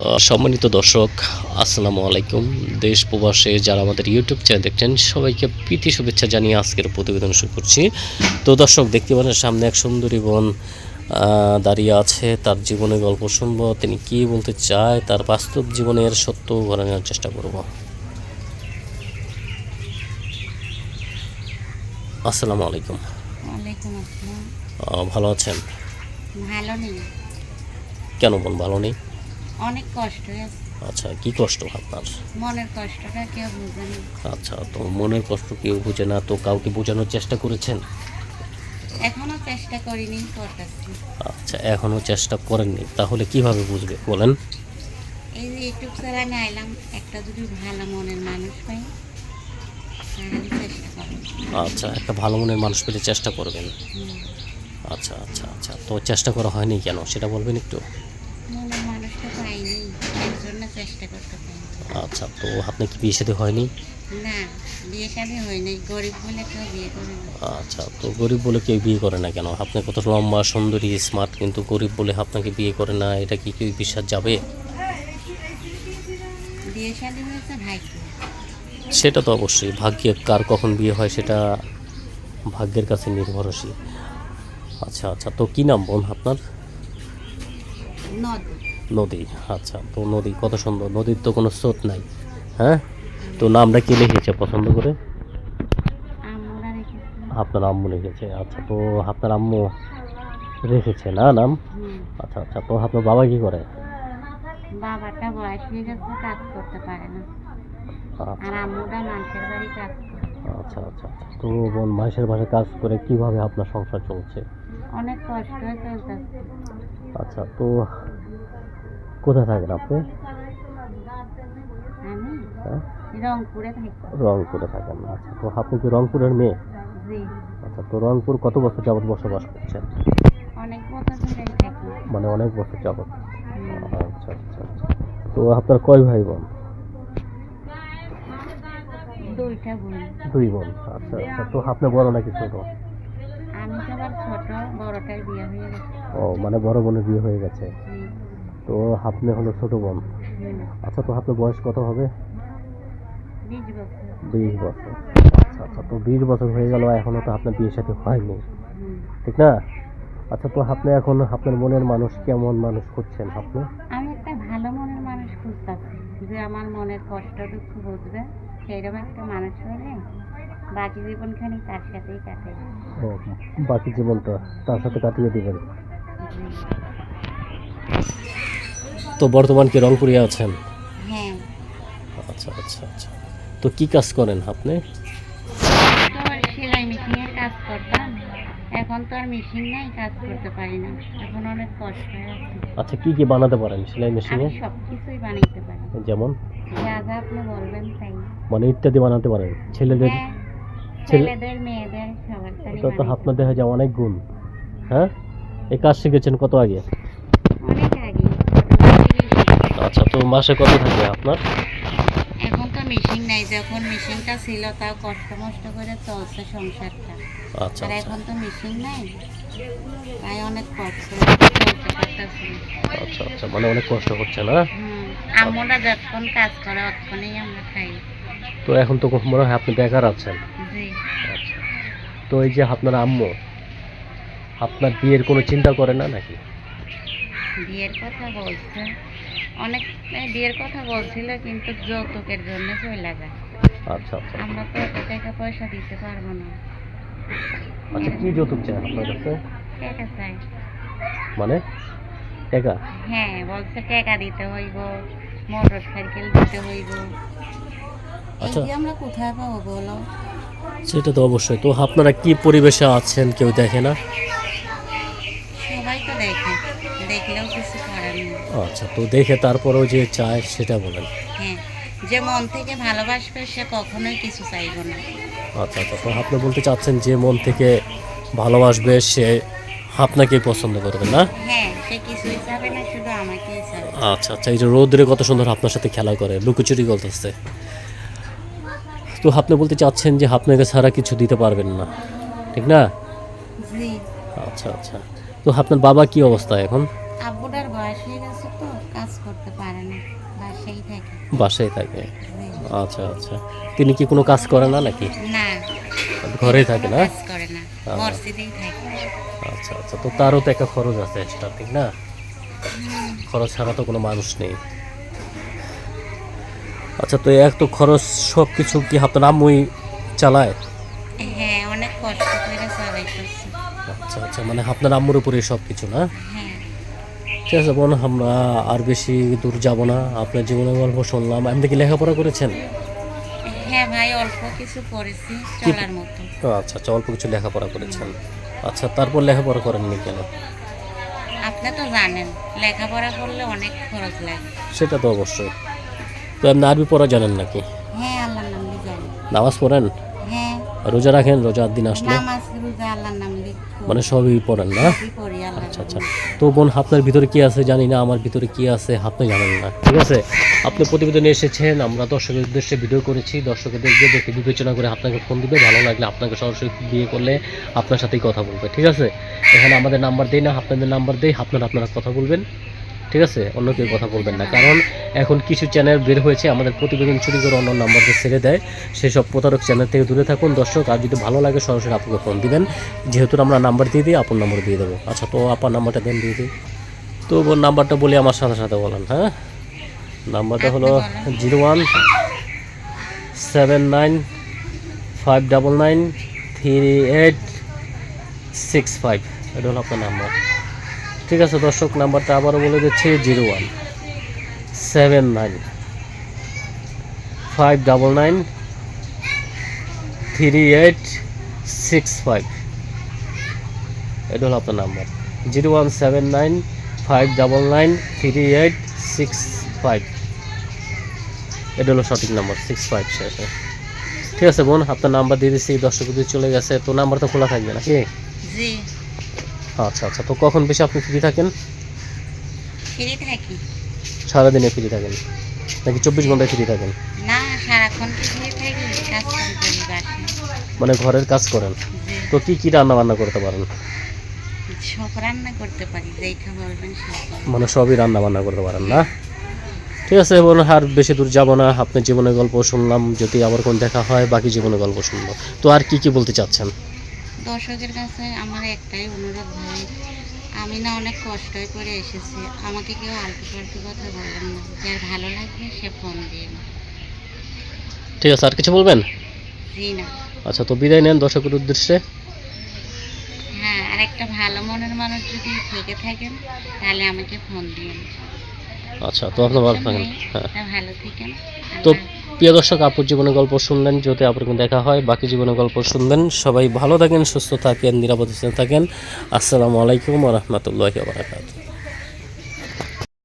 সম্মানিত দর্শক আসসালামু আলাইকুম। দেশ প্রবাসে যারা আমাদের ইউটিউব চ্যানেল দেখছেন সবাইকে প্রীতি শুভেচ্ছা জানিয়ে আজকের প্রতিবেদন শুরু করছি। তো দর্শক দেখতে পাচ্ছেন সামনে এক সুন্দরী বোন দাঁড়িয়ে আছে। তার জীবনের গল্প শুনব তিনি কি বলতে চায় তার বাস্তব জীবনের সত্য ঘরানোর চেষ্টা করব। আসসালামু আলাইকুম। ভালো আছেন? ভালো নেই। কেন বোন ভালো নেই? অনেক কষ্ট আচ্ছা কি কষ্ট আপনার? মনের কষ্টটা কেউ বুঝে না। আচ্ছা তো মনের কষ্ট কেউ বুঝে না তো কাউকে বোঝানোর চেষ্টা করেছেন? এখনও চেষ্টা করিনি করতেছি। আচ্ছা এখনও চেষ্টা করেননি তাহলে কীভাবে বুঝবে বলেন? এই যে ইউটিউব চ্যানেলে আইলাম একটা যদি ভালো মনের মানুষ পাই আচ্ছা একটা ভালো মনের মানুষ পেলে চেষ্টা করবেন? আচ্ছা আচ্ছা আচ্ছা তো চেষ্টা করা হয়নি কেন সেটা বলবেন একটু মনের মানুষটা পাইনি এর জন্য চেষ্টা করতে আচ্ছা তো আপনি কি বিয়ে সাথে হয়নি? না বিয়ে শাদী হয়নি। গরিব বলে কেউ বিয়ে করে না। আচ্ছা তো গরিব বলে কেউ বিয়ে করে না কেন? আপনি কত লম্বা সুন্দরী স্মার্ট কিন্তু গরিব বলে আপনাকে বিয়ে করে না এটা কি কেউ বিশ্বাস যাবে? বিয়ে শাদী হয়েছে ভাইকে সেটা তো অবশ্যই। ভাগ্যে কার কখন বিয়ে হয় সেটা ভাগ্যের কাছে নির্ভরশীল। আচ্ছা আচ্ছা তো কী নাম বোন আপনার? নদী। নদী আচ্ছা তো নদী কত সুন্দর নদীর তো কোনো স্রোত নাই হ্যাঁ? তো নামটা কে লিখেছে পছন্দ করে? আপনার আম্মু লিখেছে আচ্ছা তো আপনার আম্মু রেখেছে না নাম? আচ্ছা আচ্ছা তো আপনার বাবা কি করে? বাবাটা বয়স হয়ে গেছে কাজ করতে পারে না। আচ্ছা। আর আম্মুটা মানুষের বাড়ি কাজ আচ্ছা আচ্ছা আচ্ছা। তো বোন মাসের মাসে কাজ করে কীভাবে আপনার সংসার চলছে? অনেক কষ্ট চলতেছে। আচ্ছা তো কোথায় থাকেন আপনি হ্যাঁ? রংপুরে থাকেন আচ্ছা তো আপনি কি রংপুরের মেয়ে? আচ্ছা তো রংপুর কত বছর যাবৎ বসবাস করছেন? অনেক বছর মানে অনেক বছর যাবৎ? আচ্ছা আচ্ছা আচ্ছা। তো আপনার কয় ভাই বোন? দুই বোন। আচ্ছা আচ্ছা তো আপনি বড় নাকি ছোট? আমি সবার ছোট বড়টার বিয়ে হয়ে গেছে। ও মানে বড় বোনের বিয়ে হয়ে গেছে? তো আপনি হলো ছোট বোন। আচ্ছা তো আপনার বয়স কত হবে? বিশ বছর। আচ্ছা আচ্ছা তো বিশ বছর হয়ে গেল এখনও তো আপনার বিয়ের সাথে হয়নি। ঠিক না? আচ্ছা তো আপনি এখন আপনার মনের মানুষ কেমন মানুষ খুঁজছেন আপনি আমি একটা ভালো মনের মানুষ খুঁজতেছি যে আমার মনের কষ্ট দুঃখ বুঝবে সেইরকম একটা মানুষ হলে বাকি জীবনখানি তার সাথেই কাটে। বাকি জীবনটা তার সাথে কাটিয়ে দিবেন। তো বর্তমান কি রংপুরে আছেন? হ্যাঁ। আচ্ছা আচ্ছা আচ্ছা। তো কি কাজ করেন আপনি? সেলাই মেশিনের কাজ করতাম। এখন তো আর মেশিন নাই কাজ করতে পারি না। এখন অনেক কষ্ট আচ্ছা কি কি বানাতে পারেন সেলাই মেশিনে? সব কিছুই বানাইতে পারি। যেমন? যা যা আপনি বলবেন তাই। মানে ইত্যাদি বানাতে পারেন? ছেলেদের হ্যাঁ ছেলেদের মেয়েদের সবার তো আপনার দেখা যায় অনেক গুণ। হ্যাঁ? এই কাজ শিখেছেন কত আগে অনেক আগে ছোটবেলা থেকেই শিখি। আচ্ছা তো মাসে কত থাকে আপনার? এখন তো মেশিন নাই যখন মেশিনটা ছিল তাও কষ্ট মষ্ট করে চলছে সংসারটা। আচ্ছা আর আচ্ছা। এখন তো মেশিন নাই তাই অনেক কষ্ট আচ্ছা আচ্ছা মানে অনেক কষ্ট হচ্ছে না? আমরা যখন কাজ করে তখনই আমরা খাই। তো এখন তো মনে হয় আপনি বেকার আছেন? জি। আচ্ছা। তো এই যে আপনার আম্মু আপনার বিয়ের কোনো চিন্তা করে না নাকি? বিয়ের কথা বলছে। অনেক বিয়ের কথা বলছিল কিন্তু যৌতুকের জন্য চলে যায়। আচ্ছা আচ্ছা আমরা তো এত টাকা পয়সা দিতে পারব না। আচ্ছা কি যৌতুক চাই আপনার কাছে? টাকা চাই মানে? টাকা হ্যাঁ বলছে টাকা দিতে হইব মোটর সাইকেল দিতে হইব। আচ্ছা। আমরা কোথায় পাবো বলো? সেটা তো অবশ্যই। তো আপনারা কি পরিবেশে আছেন কেউ দেখে না সবাই তো দেখে দেখলেও কিছু করার নেই আচ্ছা তো দেখে তারপরেও যে চায় সেটা বলেন। হ্যাঁ যে মন থেকে ভালোবাসবে সে কখনোই কিছু চাইব না। আচ্ছা আচ্ছা তো আপনি বলতে চাচ্ছেন যে মন থেকে ভালোবাসবে সে আপনাকেই পছন্দ করবে না? হ্যাঁ সে কিছুই চাবে না শুধু আমাকেই চাবে। আচ্ছা আচ্ছা এই যে রোদ্রে কত সুন্দর আপনার সাথে খেলা করে লুকোচুরি করতেছে। তো আপনি বলতে চাচ্ছেন যে আপনাকে ছাড়া কিছু দিতে পারবেন না ঠিক না? জি। আচ্ছা আচ্ছা তো আপনার বাবা কি অবস্থা এখন? আব্বুটার বয়স হয়ে গেছে তো কাজ করতে পারে না বাসায় থাকে। বাসায় থাকে? আচ্ছা আচ্ছা। তিনি কি কোনো কাজ করে না নাকি? না। ঘরেই থাকে না? কাজ করে না। মসজিদেই থাকে। আচ্ছা আচ্ছা। তো তারও তো একটা খরচ আছে এক্সট্রা ঠিক না? খরচ ছাড়া তো কোনো মানুষ নেই। আচ্ছা তো এক তো খরচ সব কিছু কি আপনার আম্মুই চালায়? হ্যাঁ অনেক কষ্ট করে আচ্ছা আচ্ছা। মানে আপনার আম্মুর উপরে সব কিছু না? হ্যাঁ। ঠিক আছে বোন আমরা আর বেশি দূর যাব না। আপনার জীবনের গল্প শুনলাম। আপনি কি লেখাপড়া করেছেন? হ্যাঁ ভাই অল্প কিছু পড়েছি চলার মতো। আচ্ছা আচ্ছা অল্প কিছু লেখাপড়া করেছেন। আচ্ছা তারপর লেখাপড়া করেননি কেন? আপনি তো জানেন লেখাপড়া করলে অনেক খরচ লাগে। সেটা তো অবশ্যই। তো আপনি আরবি পড়া জানেন নাকি? হ্যাঁ আল্লাহর নাম জানি। নামাজ পড়েন? হ্যাঁ। রোজা রাখেন? রোজার দিন আসলে? নামাজ রোজা আল্লাহর নাম মানে সবই পড়েন না? পড়ি। আচ্ছা আচ্ছা। তো বোন, আপনার ভিতরে কি আছে জানি না, আমার ভিতরে কি আছে আপনি জানেন না। ঠিক আছে? আপনি প্রতিবেদনে এসেছেন, আমরা দর্শকের উদ্দেশ্যে ভিডিও করেছি। দর্শকের দেখবে, দেখে বিবেচনা করে আপনাকে ফোন দিবে। ভালো লাগলে আপনাকে সরাসরি বিয়ে করলে আপনার সাথেই কথা বলবে। ঠিক আছে? এখানে আমাদের নাম্বার দেই না, আপনাদের নাম্বার দেই, আপনারা আপনারা কথা বলবেন। ঠিক আছে? অন্য কেউ কথা বলবেন না। কারণ এখন কিছু চ্যানেল বের হয়েছে, আমাদের প্রতিবেদন চুরি করে অন্য নাম্বারকে ছেড়ে দেয়। সেই সব প্রতারক চ্যানেল থেকে দূরে থাকুন। দর্শক, আর যদি ভালো লাগে, সরাসরি আপনাকে ফোন দিবেন। যেহেতু আমরা নাম্বার দিয়ে দিই, আপনার নাম্বার দিয়ে দেবো। আচ্ছা তো আপনার নাম্বারটা দেন, দিয়ে দিই। তো নাম্বারটা বলি আমার সাথে সাথে বলেন হ্যাঁ? নাম্বারটা হলো zero one seven nine five double nine three eight six five. এটা হলো আপনার নাম্বার ঠিক আছে, দর্শক, নাম্বারটা আবারও বলে দিচ্ছি, zero one seven nine five double nine three eight six five. এটা হলো আপনার number. Zero one seven nine five double nine three eight six five. এটা হলো সঠিক নাম্বার, সিক্স ফাইভ শেষে ঠিক আছে বোন, আপনার নাম্বার দিয়ে দিচ্ছি দর্শক যদি চলে গেছে, তো নাম্বার তো খোলা থাকবে নাকি? জি। আচ্ছা আচ্ছা। তো কখন বেশি আপনি ফ্রি থাকেন? ফ্রি থাকি। সারাদিনে ফ্রি থাকেন? নাকি চব্বিশ ঘন্টায় ফ্রি থাকেন? না সারাক্ষণ ফ্রি থাকি? কাজ করি মানে ঘরের কাজ করেন? তো কি কি রান্না বান্না করতে পারেন? সব রান্না করতে পারি যেইটা বলবেন মানে সবই রান্না বান্না করতে পারেন না? ঠিক আছে বোন আর বেশি দূর যাব না। আপনার জীবনের গল্প শুনলাম যদি আবার কোন দেখা হয় বাকি জীবনের গল্প শুনব। তো আর কি কি বলতে চাচ্ছেন? দর্শকের কাছে আমার একটাই অনুরোধ ভাই আমি না অনেক কষ্টই করে এসেছি। আমাকে কেউ আলতু ফালতু কথা বলবেন না। যার ভালো লাগবে সে ফোন দিয়ে ঠিক আছে আর কিছু বলবেন? জি না। আচ্ছা তো বিদায় নেন দর্শকের উদ্দেশ্যে। হ্যাঁ আর একটা ভালো মনের মানুষ যদি থেকে থাকেন তাহলে আমাকে ফোন দিন আচ্ছা তো আপনার ভালো থাকেন। হ্যাঁ। ভালো থাকেন। তো প্রিয় দর্শক আপুর জীবনের গল্প শুনলেন যদি আপনার কোনো দেখা হয়। বাকি জীবনের গল্প শুনবেন। সবাই ভালো থাকেন, সুস্থ থাকেন, নিরাপদে থাকেন। আসসালামু আলাইকুম রহমতুল্লাহ বারাকাতুহ।